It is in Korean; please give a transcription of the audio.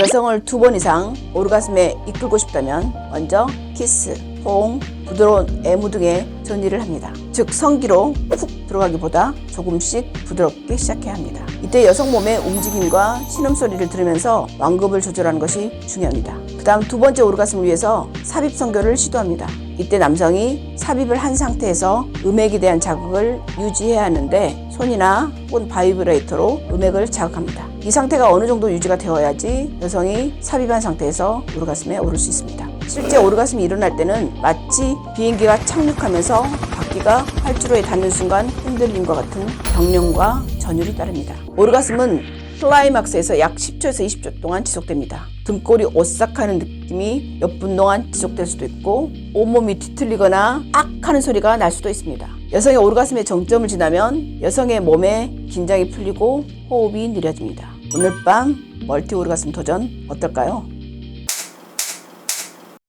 여성을 두 번 이상 오르가슴에 이끌고 싶다면 먼저 키스, 포옹, 부드러운 애무 등의 전이를 합니다. 즉 성기로 훅 들어가기보다 조금씩 부드럽게 시작해야 합니다. 이때 여성 몸의 움직임과 신음 소리를 들으면서 완급을 조절하는 것이 중요합니다. 그 다음 두 번째 오르가슴을 위해서 삽입 성교를 시도합니다. 이때 남성이 삽입을 한 상태에서 음액에 대한 자극을 유지해야 하는데 손이나 혹은 바이브레이터로 음액을 자극합니다. 이 상태가 어느 정도 유지가 되어야지 여성이 삽입한 상태에서 오르가슴에 오를 수 있습니다. 실제 오르가슴이 일어날 때는 마치 비행기가 착륙하면서 바퀴가 활주로에 닿는 순간 흔들림과 같은 경련과 전율이 따릅니다. 오르가슴은 클라이막스에서 약 10초에서 20초 동안 지속됩니다. 등골이 오싹하는 느낌이 몇 분 동안 지속될 수도 있고 온몸이 뒤틀리거나 악 하는 소리가 날 수도 있습니다. 여성의 오르가슴의 정점을 지나면 여성의 몸에 긴장이 풀리고 호흡이 느려집니다. 오늘 밤 멀티 오르가슴 도전 어떨까요?